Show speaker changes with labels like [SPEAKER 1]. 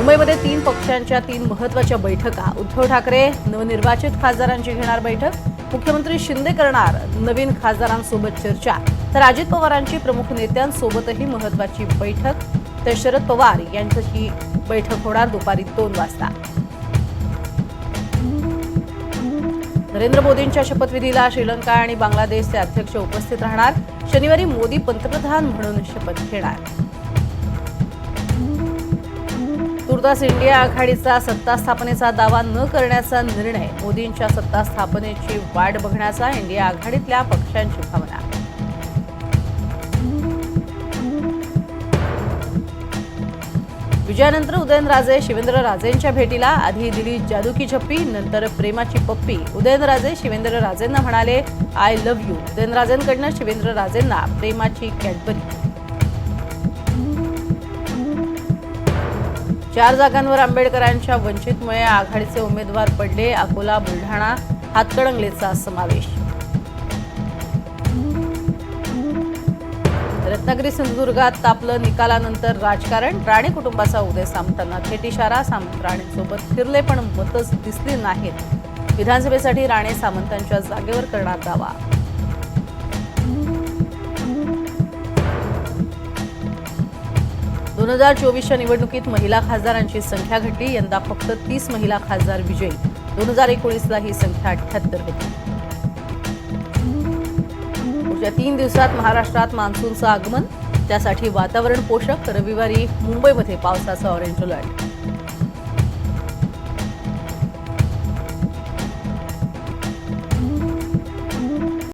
[SPEAKER 1] मुंबईमध्ये तीन पक्षांच्या तीन महत्त्वाच्या बैठका. उद्धव ठाकरे नवनिर्वाचित खासदारांची घेणार बैठक. मुख्यमंत्री शिंदे करणार नवीन खासदारांसोबत चर्चा. तर अजित पवारांची प्रमुख नेत्यांसोबतही महत्वाची बैठक. तर शरद पवार यांच्याशी बैठक होणार दुपारी दोन वाजता. नरेंद्र मोदींच्या शपथविधीला श्रीलंका आणि बांगलादेशचे अध्यक्ष उपस्थित राहणार. शनिवारी मोदी पंतप्रधान म्हणून शपथ घेणार. तुर्तास इंडिया आघाडीचा सत्ता स्थापनेचा दावा न करण्याचा निर्णय. मोदींच्या सत्ता स्थापनेची वाट बघण्याचा इंडिया आघाडीतल्या पक्षांची भावना. विजयानंतर उदयनराजे शिवेंद्रराजेंच्या भेटीला आधी दिली जादूकी झप्पी नंतर प्रेमाची पप्पी. उदयनराजे शिवेंद्रराजेंना म्हणाले आय लव्ह यू उदयनराजेंकडनं शिवेंद्रराजेंना प्रेमाची कॅडबरी. चार जागांवर आंबेडकरांच्या वंचितमुळे आघाडीचे उमेदवार पडले. अकोला बुलढाणा हातकणंगलेचा समावेश. रत्नागिरी सिंधुदुर्गात तापलं निकालानंतर राजकारण. राणे कुटुंबाचा उदय सामंतांना थेट इशारा. सामंत राणेंसोबत फिरले पण मतच दिसली नाहीत. विधानसभेसाठी राणे सामंतांच्या जागेवर करणार दावा. दोन हजार चोवीसच्या निवडणुकीत महिला खासदारांची संख्या घटली. यंदा फक्त तीस महिला खासदार विजयी. दोन हजार एकोणीसला ही संख्या अठ्याहत्तर होती. पुढच्या तीन दिवसात महाराष्ट्रात मान्सूनचं आगमन. त्यासाठी वातावरण पोषक. रविवारी मुंबईमध्ये पावसाचा ऑरेंज अलर्ट